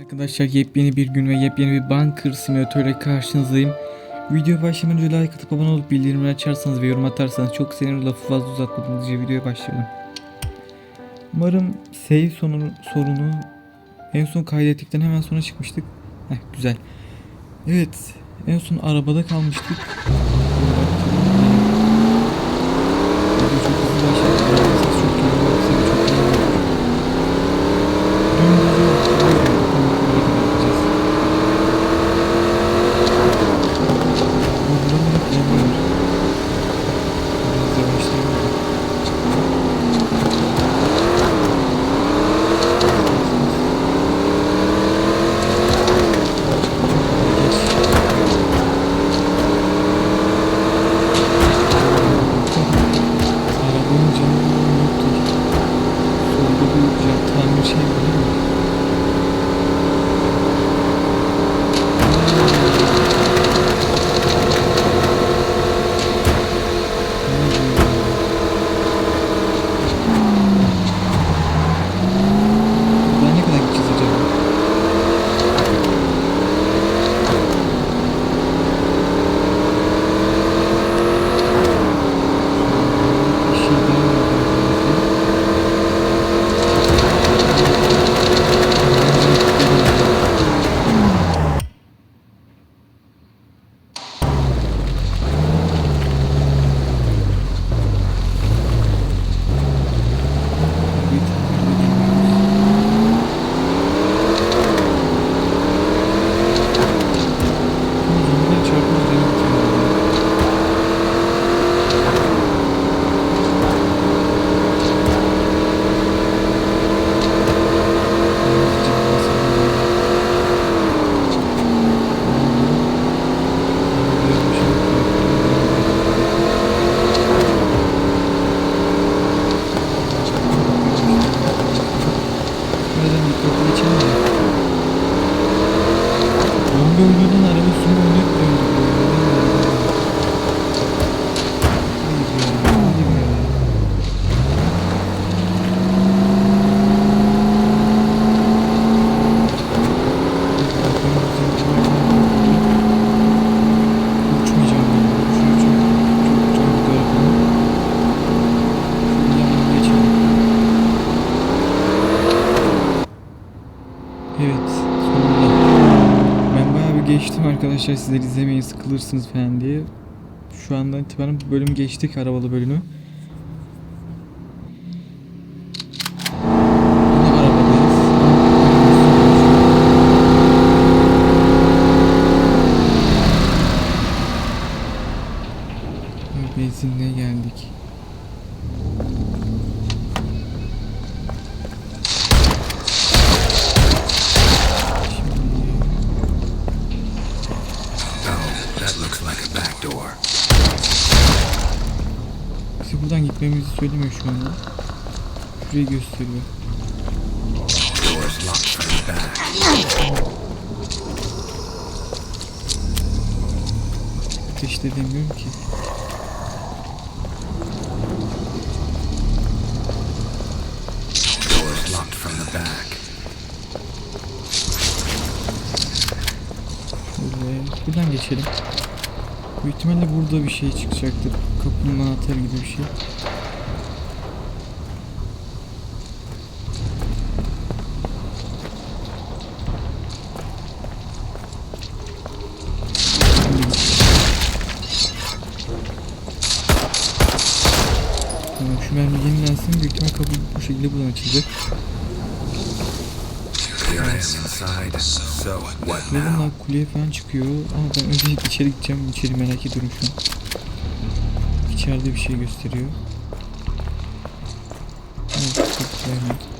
Arkadaşlar yepyeni bir gün ve yepyeni bir Bunker Simulator'la karşınızdayım. Video başlamadan önce like atıp abone olup bildirimleri açarsanız ve yorum atarsanız çok sevinirim. Lafı fazla uzatmadan hızlıca videoya başlayalım. Umarım save sonu, sorunu en son kaydettikten hemen sonra çıkmıştık. Heh, güzel. Evet en son arabada kalmıştık. Evet, sonunda. Ben bayağı bir geçtim arkadaşlar sizler izlemeyin sıkılırsınız falan diye. Şu andan itibaren bu bölüm geçtik arabalı bölümü. Benzinliğe geldik. Gitmemizi söylemiyor şu anda. Şurayı gösteriyor. Ateş de demiyorum ki. Şöyle buradan geçelim. Büyük ihtimalle burada bir şey çıkacaktır. Kapının anahtarı gibi bir şey. Bu şekilde buradan açılacak. Now? bunlar kuleye falan çıkıyor ama ben önce içeri gideceğim. İçeri merak ediyorum şu an. İçeride bir şey gösteriyor. Evet, çok güzel.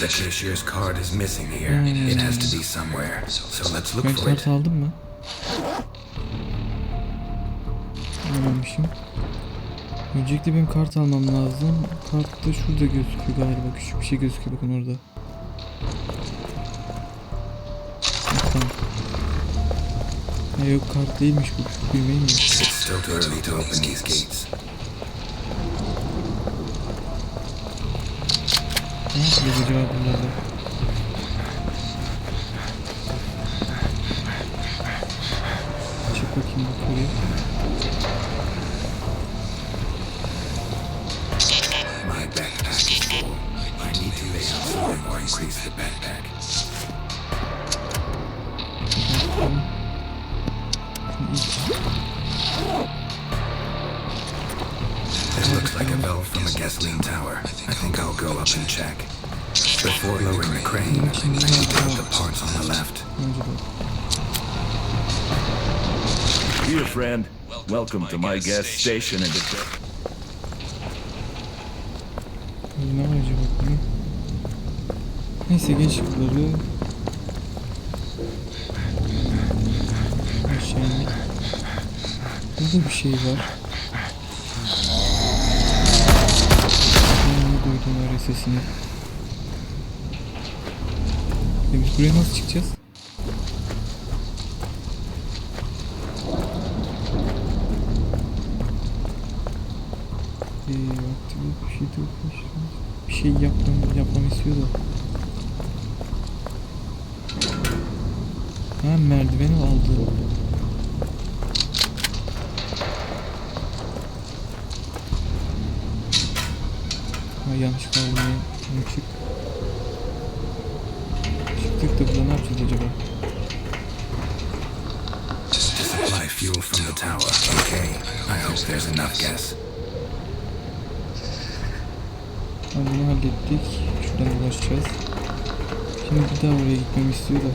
The cashier's card is missing here. It has to be somewhere. So let's look for it. aldım mı? Almamışım. Öncelikle benim kart almam lazım. Kart da şurada gözüküyor galiba. Küçük bir şey gözüküyor bakın orada. Tamam. Ha yok kart değilmiş bu. Düğmeymiş. I need to lay out something or increase the backpack. This looks like a bell from a gasoline tower. I think I'll go up and check. Before lowering the crane, I should count the parts on the left. Here, friend. Welcome to my gas station in the. Ne acaba bunun? Neyse geç. Aşağı indik. Burada bir şey var. Ben duydum öyle sesini. Biz buraya nasıl çıkacağız? Ee, aktive bir şey de yokmuş. Bir şey yapmam, yapmam istiyor da. Ha merdiveni aldı. Ha yanlış kaldı çık. Da burada ne yapacağız acaba? Supply fuel from the tower. Okay. I hope there's enough gas. Ha, bunu hallettik. Şuradan ulaşacağız. Şimdi bir daha oraya gitmemi istiyor da.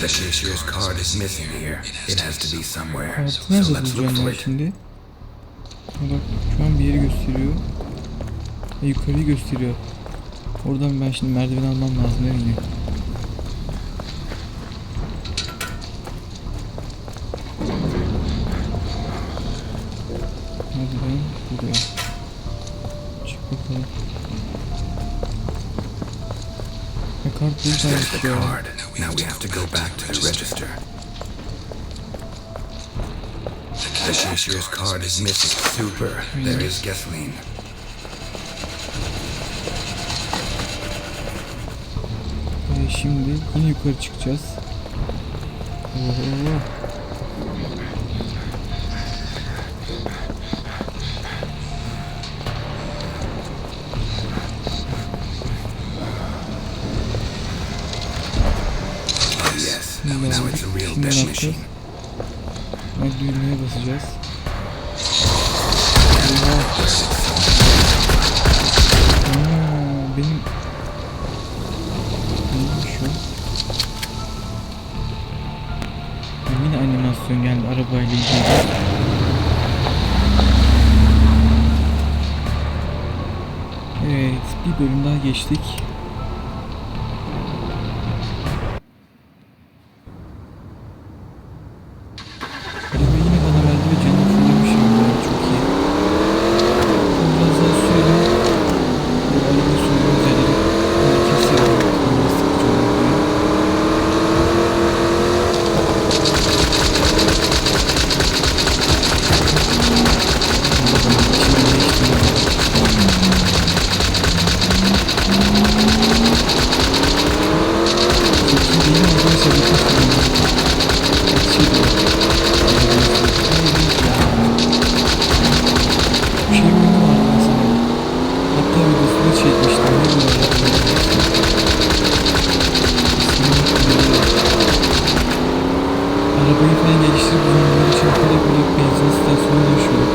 The cashier's card is missing here. It has to be somewhere. So let's look for it. Bak şu an bir yeri gösteriyor. E, yukarıyı gösteriyor. Oradan ben şimdi merdiven almam lazım değil mi? Merdiven buraya. Çık bakalım. Ha kart the ya. Now we have to go back to the register. The cashier's card is missing. Super. There is gasoline. Ee, şimdi yine yukarı çıkacağız. Oh yes. Now, now it's a real death machine. Ha, düğmeye basacağız. Benim neymiş o? Animasyon geldi arabayla ilgili. Evet, bir bölüm daha geçtik. Araba yine bana verdi ve canım fırlamışım ya çok iyi. Biraz daha sürelim. Bu araba sürdüğümüz yerleri böyle keselim. Biraz sıkıcı olur diye. Arabanın içine geçtim. Çok iyi değil mi arkadaşlar? Bütün sürümler. Şey diyor. Bir şey oyunu vardı mesela. Hatta videosunu çekmiştim. Ne bu Arabayı falan geliştirip bunları için böyle böyle benzin istasyonu düşüyor.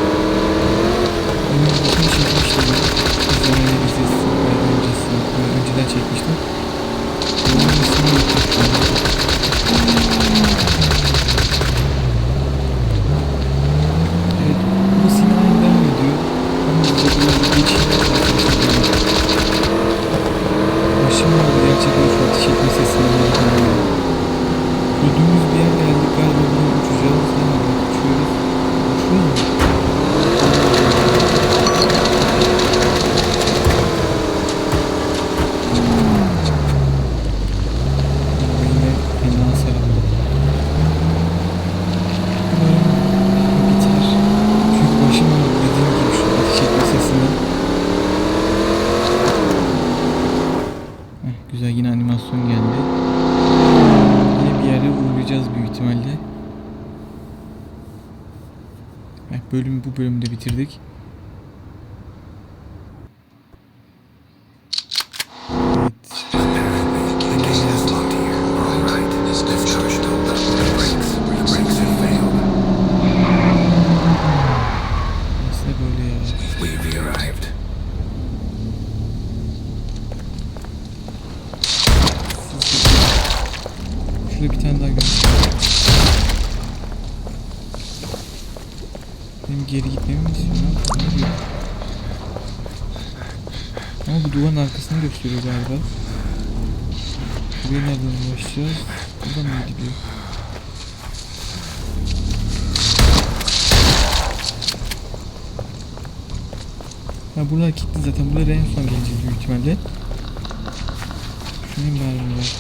Onun videosunu çekmiştim ben. İzlemeye vizesi bayağı öncesinde. Yani önceden çekmiştim. Onun ismini unutmuştum. Evet, bu sinyal devam ediyor. Ama bize biraz geçiş Başım ağrıdı gerçekten şu ateş etme sesinden bakıyorum. Gördüğümüz bir yer geldik galiba buradan uçacağız. Nerede uçuyoruz? Uçuyor mu? Güzel yine animasyon geldi. Yine bir yere uğrayacağız büyük ihtimalle. Heh, bölümü bu bölümde bitirdik. Benim geri gitmemi mi? Ama bu duvarın arkasını gösteriyor galiba. Buraya nereden ulaşacağız? Buradan mı gidiyor? Ha buralar kilitli zaten. Buralara en son geleceğiz büyük ihtimalle. Şunun mermi var.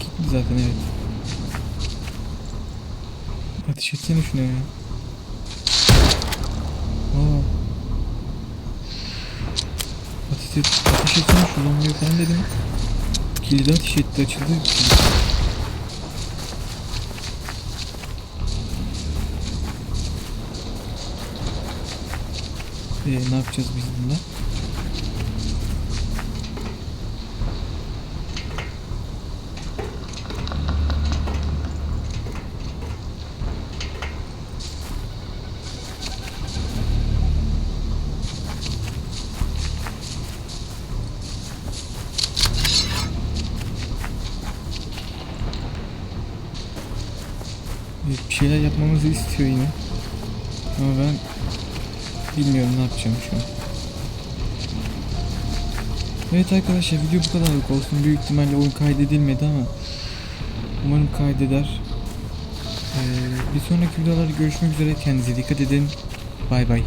Kilitli zaten evet. Ateş etsene şuna ya. Aa. Et, ateş etsene şu zombiye falan dedim. Kilidi ateş etti açıldı. Ee, ne yapacağız biz bunda? Bir şeyler yapmamızı istiyor yine. Ama ben bilmiyorum ne yapacağım şu an. Evet arkadaşlar video bu kadarlık olsun. Büyük ihtimalle oyun kaydedilmedi ama umarım kaydeder. Ee, bir sonraki videolarda görüşmek üzere. Kendinize dikkat edin. Bay bay.